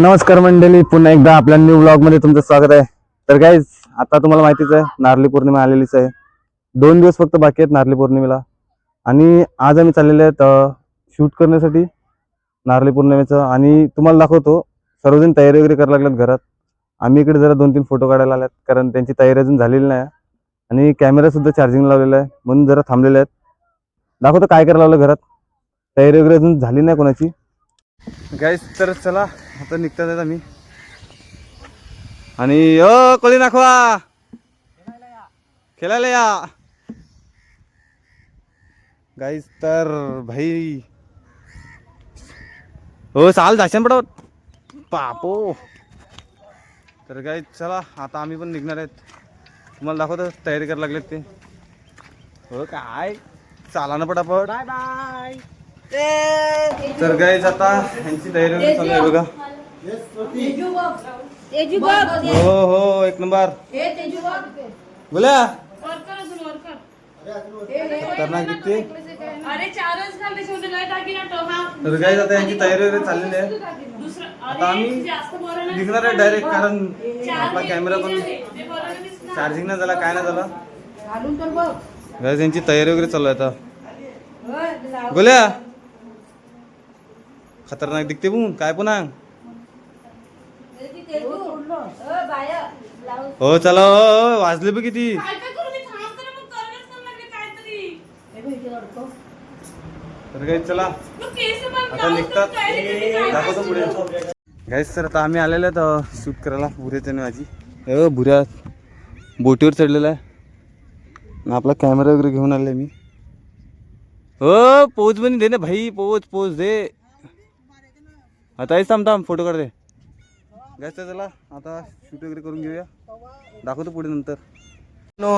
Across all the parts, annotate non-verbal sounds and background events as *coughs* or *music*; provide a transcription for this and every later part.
नमस्कार मंडळी पुन्हा एकदा आपल्या न्यू ब्लॉगमध्ये तुमचं स्वागत आहे. तर गाईज आता तुम्हाला माहितीच आहे नारळी पौर्णिमा आलेलीच आहे. दोन दिवस फक्त बाकी आहेत नारळी पौर्णिमेला. आणि आज आम्ही चाललेले आहेत शूट करण्यासाठी नारळी पौर्णिमेचं. आणि तुम्हाला दाखवतो सर्वजण तयारी वगैरे करायला लागल्यात घरात. आम्ही इकडे जरा दोन तीन फोटो काढायला आल्यात कारण त्यांची तयारी अजून झालेली नाही. आणि कॅमेरा सुद्धा चार्जिंग लावलेला आहे म्हणून जरा थांबलेले आहेत. दाखवतो काय करायला लावलं घरात. तयारी वगैरे अजून झाली नाही कोणाची. गाईज तर चला आता निघतात आहेत आम्ही. आणि अ कळी दाखवा. खेळायला या. गाईज तर भाई. हो चाल जाशन पडवत पापो तर गाईज चला आता आम्ही पण निघणार आहेत. तुम्हाला दाखवतो तयारी करायला लागलेत ते. हो काय? चाला ना पटापट. बाय बाय तर गाईज आता यांची तयारी वगैरे चालू आहे बघा. हो हो एक नंबर. बोला. वर्कर अजून वर्कर खतरनाक दिसते अरे चारच घालते शेवटी लय टाकी ना तो हा. तर गाईज आता यांची तयारी वगैरे चाललेली आहे. दुसरं आता आम्ही निघणार आहे डायरेक्ट कारण आपला कॅमेरा पण. चार्जिंग नाही झाला काय नाही झाला. घालून तर बघ. गाईज यांची तयारी वगैरे चालू आहे आता. बोल्या खतरनाक दिसते पण काय पुन्हा हो चला हो, हो, वाजले बघ किती. काय काय करू? मी थांब तर मग करायलाच नाही लागले काहीतरी. तर गाईज चला. आता निघतात. दाखवतो पुढे. गाईज सर आता आम्ही आलेलो आहेत शूट करायला. भुऱ्याच्या माझी. हो भुऱ्या बोटीवर चढलेला आहे. आणि आपला कॅमेरा वगैरे घेऊन आले मी. हो पोच पण दे ना भाई. पोच पोच दे. आता थांब थांब फोटो काढ दे गाईज तर चला आता शूट वगैरे करून घेऊया. दाखवतो पुढे नंतर. नो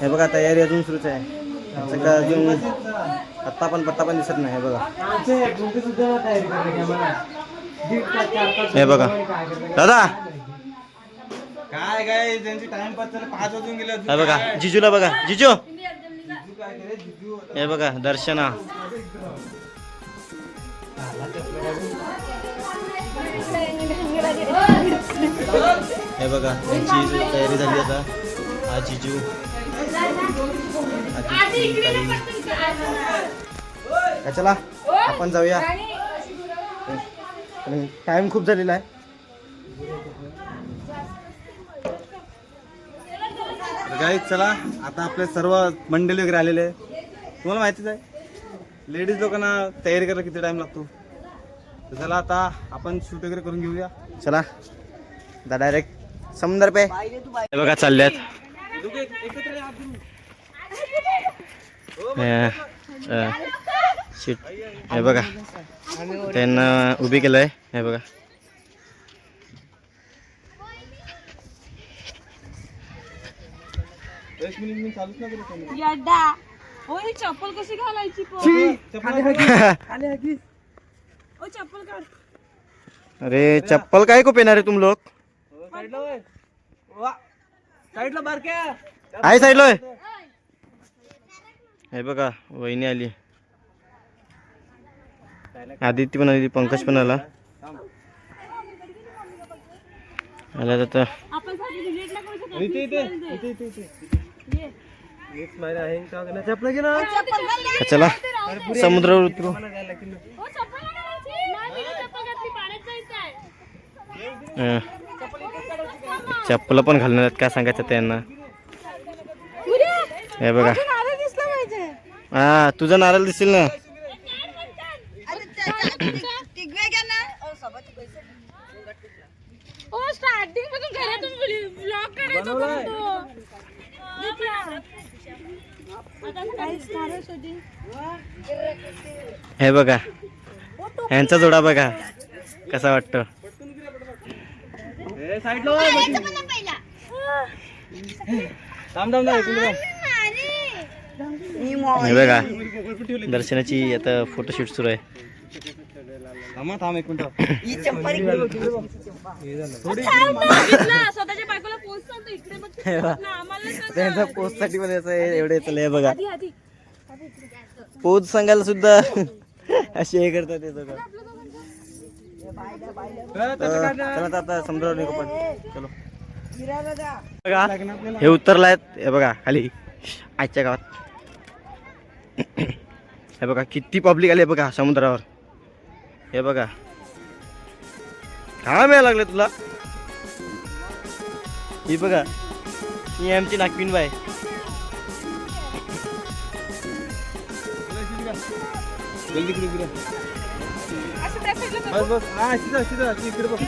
हे बघा तयारी अजून सुरूच आहे. सगळं अजून पत्ता पण पत्ता पण दिसत नाही हे बघा. हे बघा. दादा. काय काय त्यांची टाइमपास पाच वाजून गेले बघा जिजूला बघा. जिजू. हे बघा दर्शना. हे बघा त्यांची तयारी झाली आता. जिजू. जिजू, ताई. का चला आपण जाऊया. टाइम खूप झालेला आहे. गाईज चला आता आपले सर्व मंडळी वगैरे आलेले आहे तुम्हाला माहितीच आहे लेडीज लोकांना तयारी करायला किती टाइम लागतो? तर चला आता आपण शूट वगैरे करून घेऊया. चला. दा डायरेक्ट समुद्र पे. हे बघा चालल्यात. हे, शीट हे बघा. त्यांना उभी केलंय. हे बघा. चप्पल कशी घालायची *laughs* चप्पल काढ. अरे चप्पल काय को पेणार आहे तुम साईडला बारक्या आहे साईडला होय? हे बघा वहिनी आली. आदित्य पण आली पंकज पण आला. आला आपण करू शकतो चपला ना. चला. समुद्रावर उतरू ओ चप्पल नाही घालायची नाही मी चप्पल घातली पाण्यात जायचंय हं. चप्पल पण घालणार आहेत काय सांगायचं त्यांना? हे बघा. हा तुझा नारळ दिसेल ना? ओ स्टार्टिंगपासून घरातून ब्लॉग काढायचा होता हे बघा. थांब हे दर्शनाची आता फोटोशूट सुरू आहे. थांब एक मिनिट. घेतला. स्वतःच्या बायकोला पोस्ट सांगतो इकडे बघ. ना, आम्हाला नाही सांगत. त्यांचा पोस्टसाठी पण याचं हे- एवढे हे बघा. आधी आधी. पोच सांगायला सुद्धा असे हे करतात ते सगळं. चला तर आता समुद्रावर निघू पण चलो बघा हे उतरला आहेत. हे बघा खाली. आजच्या गावात. हे बघा किती पब्लिक आले बघा समुद्रावर. हे बघा. काय मिळायला लागले तुला. ही बघा ही आमची नागपिन बाय जल्दी बस बस. हा सिधा सिधा इकडे बघ.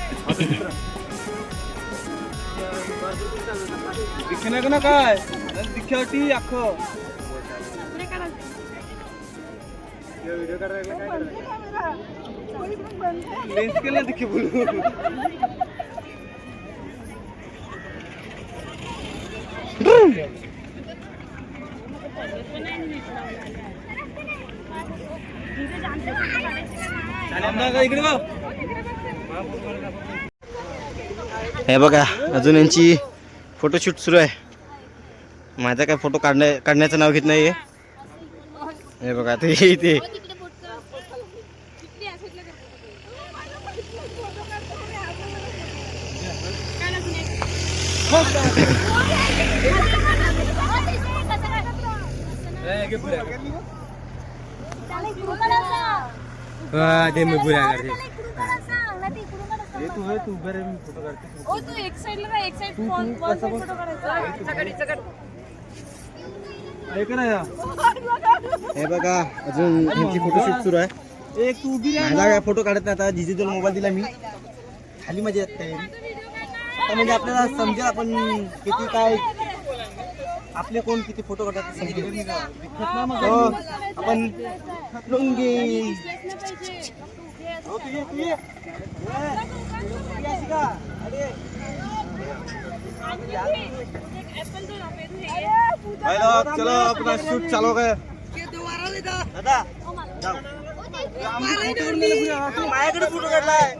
दिखे नाही का ना काय? दिख्याटी अख्खं. पुढे काढा. लेन्स केलं दिखे बोलू इकडे बघ हे बघा अजून यांची फोटोशूट सुरू आहे. माझा काय फोटो काढण्या काढण्याचं नाव घेत नाही हे बघा ते इथे. हो? तू हे तू मी फोटो काढते. ओ तू एक राह, एक फोटो काढायचा. ऐक ना हे बघा अजून यांची फोटोशूट सुरू आहे. एक तू उभी रे माझा काय फोटो काढत नाही आता. डिजिटल मोबाईल दिला मी. खाली मजा येत. म्हणजे आपल्याला समजेल आपण किती काय आपले कोण किती फोटो काढतात हो, आपण लुंगी चलो अपना शूट चालू काय दादा माझ्याकडे फोटो काढलाय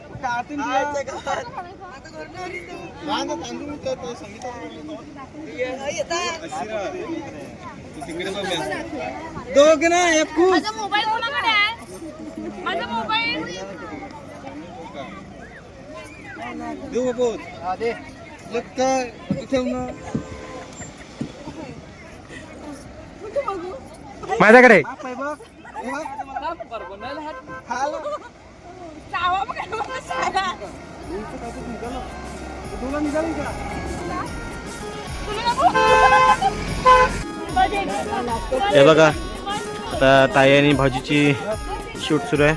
दोघ ना एक माझा मोबाईल कोणाकडे आहे? माझा मोबाईल? देऊ बाबू लग काय? ठेव ना माझ्याकडे. बघ हे बघ. तुला निघाली का? हे आता ताई आणि भाऊजीची शूट सुरू आहे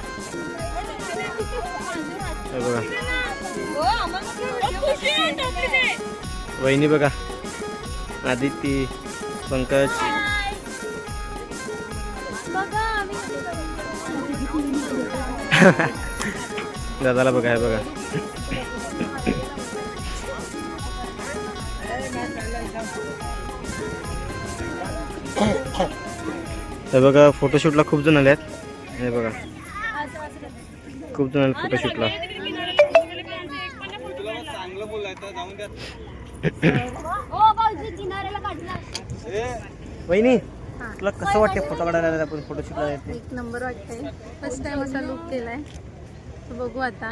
हे बघा. वहिनी बघा आदिती पंकज *laughs* दादाला बघा बघा. हे बघा फोटोशूटला खूप जण आले आहेत हे बघा. खूप जण आले फोटोशूटला वहिनी तुला कसं वाटतं फोटो काढायला आपण फोटोशूटला एक नंबर वाटतंय. फर्स्ट टाइम असा लुक केलाय. बघू आता.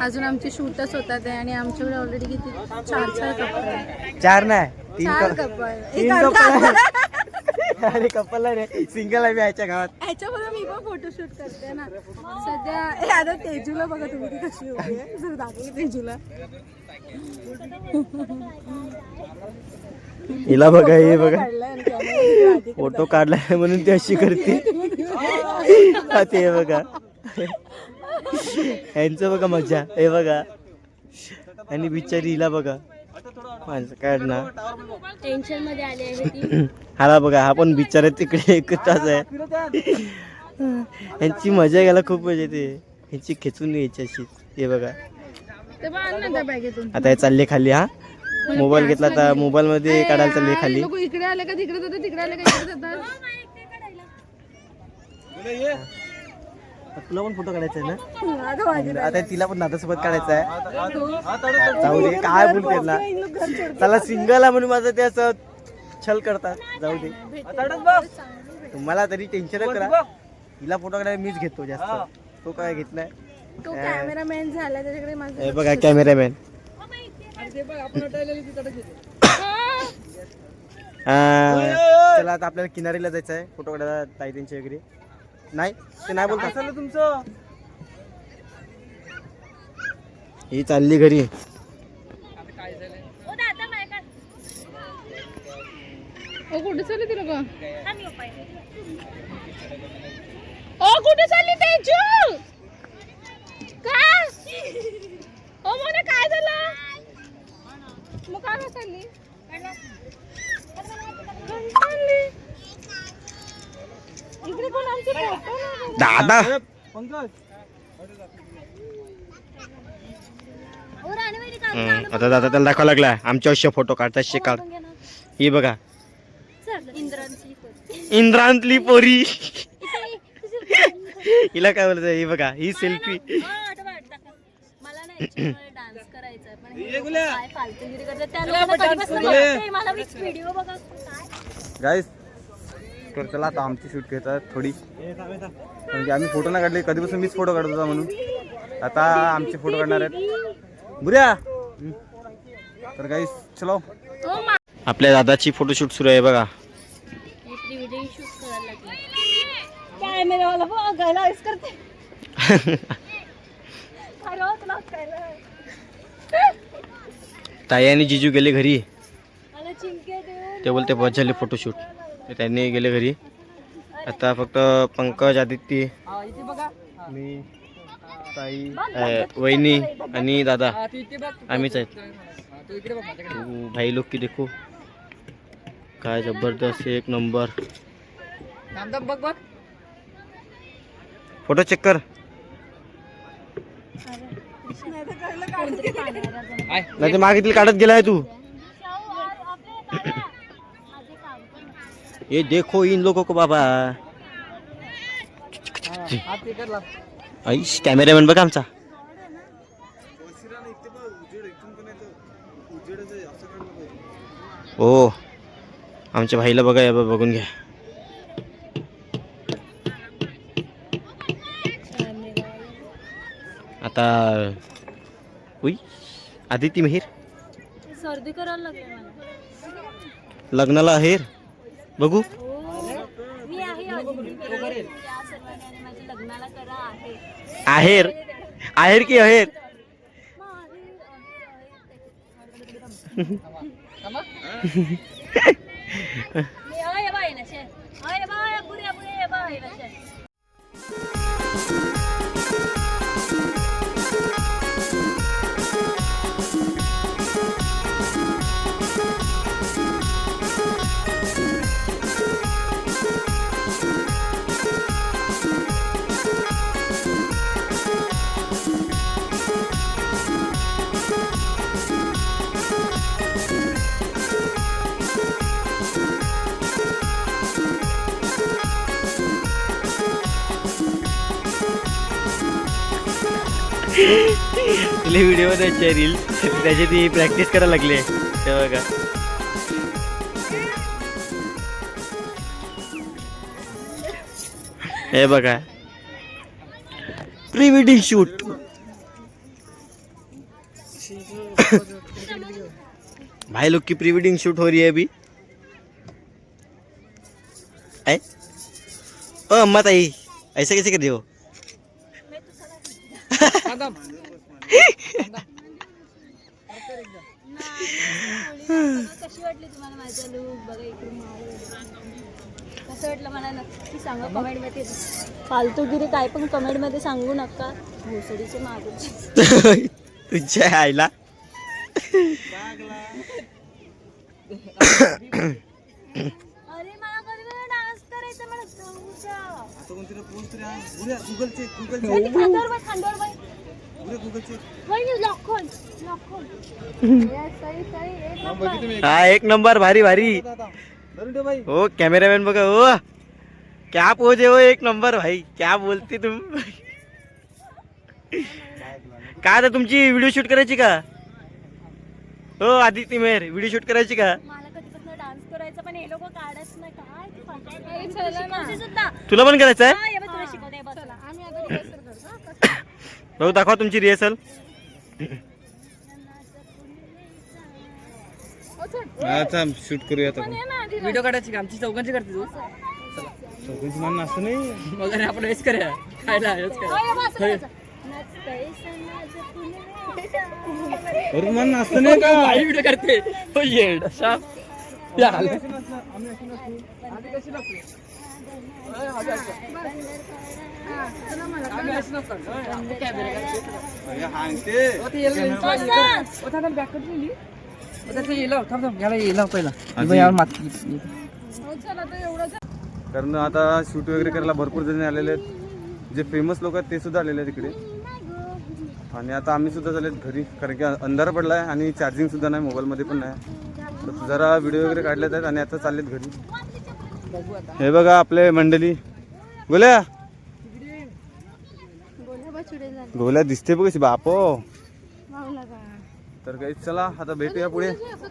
अजून आमची शूटच होतात आहे आणि आमच्याकडे ऑलरेडी किती? चार चार कपल आहे चार नाही तीन चार कप- कपल तीन कपल अरे कपल नाही सिंगल आहे मी याच्या गावात. ह्याच्याबरोबर मी पण फोटोशूट करते ना. सध्या ए, आता तेजूला बघा तुम्ही ती कशी उभी आहे. जर दाखवली तेजूला. हिला बघा हे बघा. काढलाय आणि camera आधी फोटो काढलाय म्हणून ती अशी करते. *laughs* हा, ते बघा. यांचं बघा मजा. हे बघा. आणि बिचारी हिला बघा. माणसं काढणार टेन्शनमध्ये आले आहे ती. *clears throat* हाला बघा हा पण बिचारा तिकडे एकटाच आहे. यांची मजा घ्यायला खूप मजा येते. यांची खेचून यायची अशी. हे बघा. ना आता हे चालले खाली हा. मोबाईल घेतला आता मोबाईल मध्ये काढायला चालले खाली. इकडे आले का तिकडे तिकडे आले का तुला पण फोटो काढायचा आहे ना? आता तिला पण दादासोबत काढायचा आहे. जाऊ दे काय बोलते त्यांना त्याला सिंगल आहे म्हणून माझं ते असं छल करतात. जाऊ दे. तुम्हाला तरी टेन्शन करा हिला फोटो काढायला मीच घेतो जास्त. तो काय घेत नाही. तो कॅमेरामॅन झाला त्याच्याकडे माझं हे बघा कॅमेरामॅन चला आता आपल्याला किनारीला जायचं आहे. फोटो काढायला ताई त्यांची वगैरे. नाही ते नाही बोलतात. चाललं तुमचं? ही चालली घरी. आता काय झालं ओ कुठे चालली ती लोक? ओ कुठे चालली तेजू का? ओ मोने काय झालं? मग काय चालली? चालली इकडे कोण आमचे photo नाही बघत. दादा. हम्म, आता दादा त्याला दाखवा लागला. आमच्या अशा फोटो काढतात शिकाल ही बघा. इंद्रांतली पोरी. *laughs* हिला काय बोलत ही बघा ही सेल्फी *clears throat* हे गाईस तर चला आता आमची शूट घेतात थोडी. म्हणजे आम्ही फोटो नाही काढले कधीपासून मीच फोटो काढत होता म्हणून. आता आमचे फोटो काढणार आहेत. बुऱ्या! तर गाईस चलो मा- आपल्या दादाची फोटोशूट सुरू आहे बघा. हो. ताई आणि जिजू गेले घरी. ते बोलते बस झाले फोटोशूट तर त्यांनी गेले घरी. आता फक्त पंकज आदित्य मी ताई वहिनी आणि दादा. आम्हीच आहेत. भाई लोक की देखो काय जबरदस्त एक नंबर. फोटो चेक कर. नाही ते मागितली काढत गेलाय तू. *coughs* *coughs* ये देखो इन लोगों को बाबा। आईश कॅमेरामॅन बघा आमचा. हो आमच्या भाईला बघा या बघून घ्या. आता उई आदिती मेहेर. सर्दी करायला लागले लग्नाला आहेर. बघू. मी आहे अजून. त्या सर्वांनी आणि माझ्या लग्नाला करा आहे आहेर आहेर की अहेर *laughs* तिला व्हिडिओ द्यायचे रील त्याची ती प्रॅक्टिस करायला लागली ते बघा हे बघा प्री वेडिंग शूट भाई लोग की प्री वेडिंग शूट हो रही है अभी। ऐ? ओ अम्मा ताई ऐसे कैसे कर रही हो? *laughs* थांब कशी वाटली तुम्हाला माझा लुक बघा इकडून मावळ. कसं वाटलं मला नक्की सांगा कमेंटमध्ये फालतूगिरी काय पण कमेंटमध्ये सांगू नका. भोसडीचे मागूचे तुझ्या आईला. अरे मला कधी डान्स करायचा मला सांगू खांद्यावर बाई खांद्यावर बाई हा एक नंबर भारी भारी. हो कॅमेरामॅन बघा हो क्या पोज है एक नंबर भाई. क्या बोलते तुम? काय आता तुमची व्हिडिओ शूट करायची का? हो आदित्य मेहर व्हिडिओ शूट करायची का? मला कधीपासून डान्स करायचा भाऊ दाखवा तुमची रिहर्सल अच्छा शूट करूया आता व्हिडिओ काढायची का? आमची चौकांची करते तू. चौकशी मान असं नाही. वगैरे आपण हेच करूया. खायला करूया. अरे मान असं नाही का? व्हिडिओ करते हो येड अशा. या. खाली. आम्ही नसतो? नसतो. कारण आता शूट वगैरे करायला भरपूर जण आलेले आहेत. जे फेमस लोक आहेत ते सुद्धा आलेले आहेत तिकडे आणि आता आम्ही सुद्धा झाले घरी कारण की अंधार पडलाय आणि चार्जिंग सुद्धा नाही मोबाईलमध्ये पण नाही. जरा व्हिडिओ वगैरे काढलेत आहेत आणि आता चाललेत घरी. हे बघा आपले मंडळी. बोल्या गोल्या दिसते बघ बापो. तर काही चला आता भेटूया पुढे.